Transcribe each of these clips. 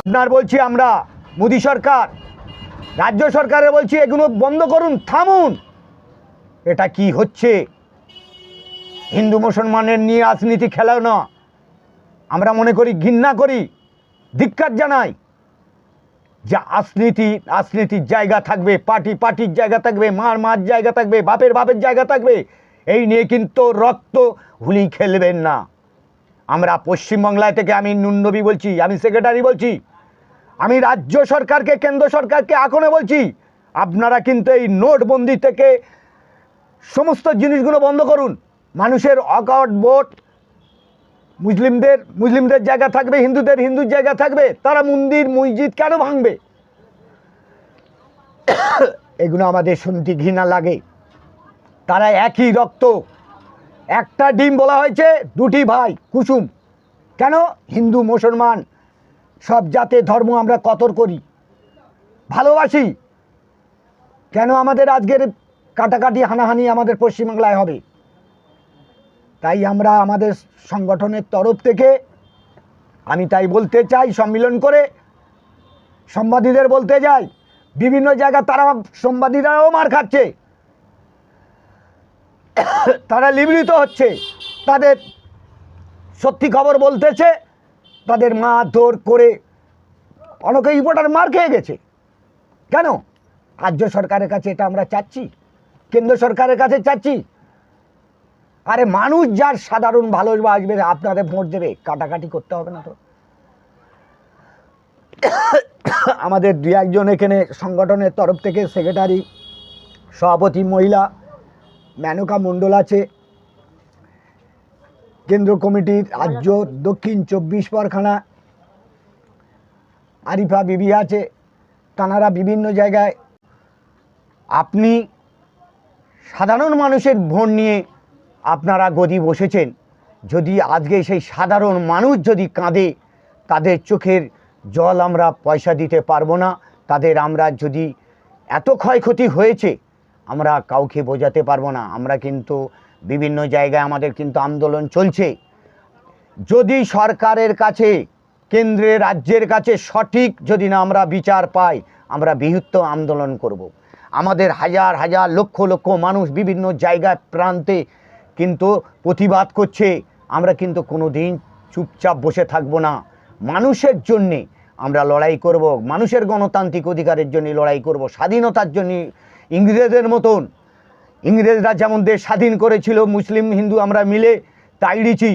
আপনার বলছি আমরা, মোদী সরকার, রাজ্য সরকারে বলছি এগুলো বন্ধ করুন, থামুন। এটা কি হচ্ছে? হিন্দু মুসলমানের নিয়ে রাজনীতি খেলাও না। আমরা মনে করি, ঘৃণা করি, ধিক্কার জানাই। যে রাজনীতি, রাজনীতির জায়গা থাকবে, পার্টি, পার্টির জায়গা থাকবে, মার মার জায়গা থাকবে, বাপের বাপের জায়গা থাকবে। এই নিয়ে কিন্তু রক্ত হুলি খেলবেন না। আমরা পশ্চিমবাংলায় থেকে আমি নুন্নবী বলছি, আমি সেক্রেটারি বলছি আমি রাজ্য সরকারকে, কেন্দ্র সরকারকে এখনও বলছি, আপনারা কিন্তু এই নোটবন্দি থেকে সমস্ত জিনিসগুলো বন্ধ করুন। মানুষের অকাউট ভোট, মুসলিমদের মুসলিমদের জায়গা থাকবে, হিন্দুদের, হিন্দুর জায়গা থাকবে, তারা মন্দির, মসজিদ কেন ভাঙবে? এগুলো আমাদের শুনতে ঘৃণা লাগে। তারা একই রক্ত। একটা ডিম বলা হয়েছে, দুটি ভাই, কুসুম। কেন? হিন্দু, মুসলমান। সব জাতের ধর্ম আমরা কতর করি? ভালোবাসি। কেন আমাদের আজকের কাটাকাটি, হানাহানি আমাদের পশ্চিমবাংলায় হবে? তাই আমরা আমাদের সংগঠনের তরফ থেকে আমি তাই বলতে চাই, সম্মিলন করে সাংবাদিকদের বলতে যাই। বিভিন্ন জায়গা তারা সম্বাদীরাও মার খাচ্ছে। তারা লিবলিত হচ্ছে। তাদের সত্যি খবর বলতেছে তাদের মা দৌড় করে অনেকে রিপোর্টার মার খেয়ে গেছে। কেন? রাজ্য সরকারের কাছে এটা আমরা চাচ্ছি, কেন্দ্র সরকারের কাছে চাচ্ছি। আরে মানুষ যার সাধারণ ভালোবাসবে, আপনাদের ভোট দেবে, কাটাকাটি করতে হবে না তো। আমাদের দু একজন এখানে সংগঠনের তরফ থেকে সেক্রেটারি সভাপতি মহিলা, মেনকা মণ্ডল আছে। কেন্দ্র কমিটির রাজ্য দক্ষিণ চব্বিশ পরখানা আরিফা বিবি আছে তানারা বিভিন্ন জায়গায়। আপনি সাধারণ মানুষের ভোট নিয়ে আপনারা গদি বসেছেন। যদি আজকে সেই সাধারণ মানুষ যদি কাঁদে তাদের চোখের জল আমরা পয়সা দিতে পারব না। তাদের আমরা যদি এত ক্ষয়ক্ষতি হয়েছে আমরা কাউকে বোঝাতে পারব না। আমরা কিন্তু বিভিন্ন জায়গায় আমাদের কিন্তু আন্দোলন চলছে। যদি সরকারের কাছে, কেন্দ্রের রাজ্যের কাছে সঠিক যদি না আমরা বিচার পাই, আমরা বৃহত্তর আন্দোলন করব। আমাদের হাজার হাজার লক্ষ লক্ষ মানুষ বিভিন্ন জায়গায়, প্রান্তে কিন্তু প্রতিবাদ করছে। আমরা কিন্তু কোনো দিন চুপচাপ বসে থাকব না। মানুষের জন্যে আমরা লড়াই করব। মানুষের গণতান্ত্রিক অধিকারের জন্য লড়াই করব। স্বাধীনতার জন্য ইংরেজদের মতন ইংরেজরা যেমন দেশ স্বাধীন করেছিল, মুসলিম, হিন্দু আমরা মিলে তাই দিছি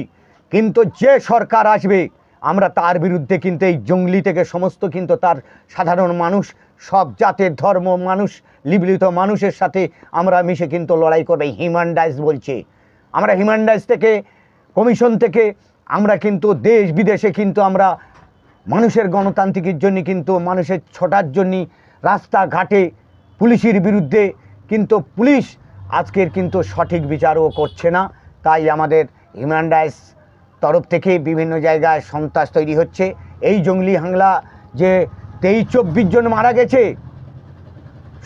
কিন্তু যে সরকার আসবে, আমরা তার বিরুদ্ধে কিন্তু এই জঙ্গলি থেকে সমস্ত কিন্তু তার সাধারণ মানুষ, সব জাতের ধর্ম মানুষ লিবলিত মানুষের সাথে আমরা মিশে কিন্তু লড়াই করবে হিউম্যান রাইটস বলছে। আমরা হিউম্যান রাইটস থেকে কমিশন থেকে, আমরা কিন্তু দেশ বিদেশে কিন্তু আমরা মানুষের গণতান্ত্রিকের জন্য কিন্তু মানুষের ছোটার জন্য রাস্তাঘাটে পুলিশের বিরুদ্ধে কিন্তু পুলিশ আজকের কিন্তু সঠিক বিচারও করছে না। তাই আমাদের হিউম্যান রাইটস তরফ থেকে বিভিন্ন জায়গায় সন্ত্রাস তৈরি হচ্ছে। এই জঙ্গলি হাংলা যে তেইশ চব্বিশ জন মারা গেছে,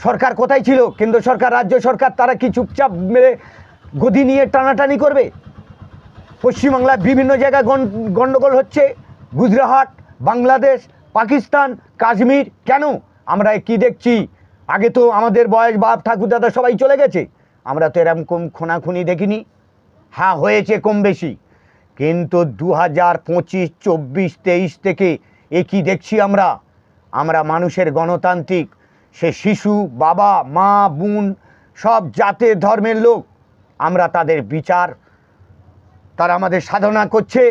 সরকার কোথায় ছিল? কেন্দ্র সরকার, রাজ্য সরকার, তারা কি চুপচাপ মেরে গদি নিয়ে টানাটানি করবে? পশ্চিমবাংলায় বিভিন্ন জায়গায় গন্ডগোল হচ্ছে। গুজরাট, বাংলাদেশ, পাকিস্তান, কাশ্মীর, কেন? আমরা কি দেখছি? আগে তো আমাদের বয়স বাপ ঠাকুর দাদা সবাই চলে গেছে। আমরা তো এরকম খোনাখুনি দেখিনি। হ্যাঁ হয়েছে কম বেশি। কিন্তু দু হাজার পঁচিশ, চব্বিশ, তেইশ থেকে এ কি দেখছি আমরা? আমরা মানুষের গণতান্ত্রিক, সে শিশু, বাবা, মা, বোন, সব জাতের ধর্মের লোক। আমরা তাদের বিচার, তারা আমাদের সাধনা করছে।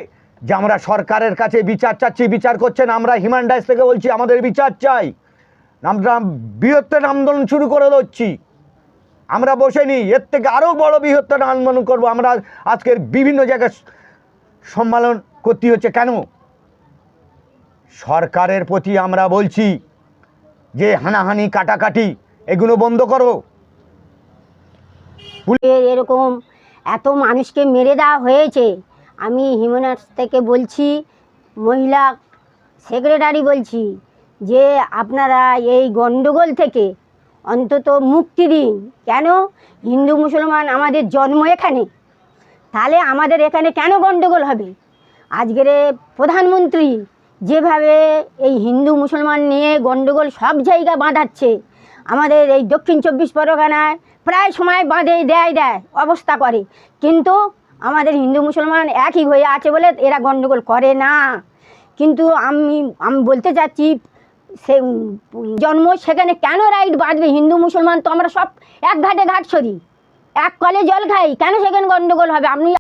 যে আমরা সরকারের কাছে বিচার চাচ্ছি, বিচার করছেন, আমরা হিউম্যান রাইটস থেকে বলছি, আমাদের বিচার চাই। আমরা বৃহত্তর আন্দোলন শুরু করে দিচ্ছি। আমরা বসেনি এর থেকে আরও বড় বৃহত্তর আন্দোলন করব। আমরা আজকের বিভিন্ন জায়গায় সম্মেলন করতে হচ্ছে কেন? সরকারের প্রতি আমরা বলছি যে হানাহানি, কাটাকাটি, এগুলো বন্ধ করো। এর এরকম এত মানুষকে মেরে দেওয়া হয়েছে, আমি হিউম্যানার্স থেকে বলছি, মহিলা সেক্রেটারি বলছি যে আপনারা এই গণ্ডগোল থেকে অন্তত মুক্তি দিন। কেন? হিন্দু মুসলমান আমাদের জন্ম এখানে। তাহলে আমাদের এখানে কেন গণ্ডগোল হবে? আজকের প্রধানমন্ত্রী যেভাবে এই হিন্দু মুসলমান নিয়ে গণ্ডগোল সব জায়গা বাঁধাচ্ছে, আমাদের এই দক্ষিণ চব্বিশ পরগনায় প্রায় সময় বাঁধে, দেয় দেয়, অবস্থা করে। কিন্তু আমাদের হিন্দু মুসলমান একই হয়ে আছে বলে এরা গণ্ডগোল করে না। কিন্তু আমি আমি বলতে চাচ্ছি সে জন্ম সেখানে কেন রাইট বাঁধবে? হিন্দু, মুসলমান, তো আমরা সব এক ঘাটে ঘাট সরি। এক কলে জল খাই, কেন সেখানে গণ্ডগোল হবে? আপনি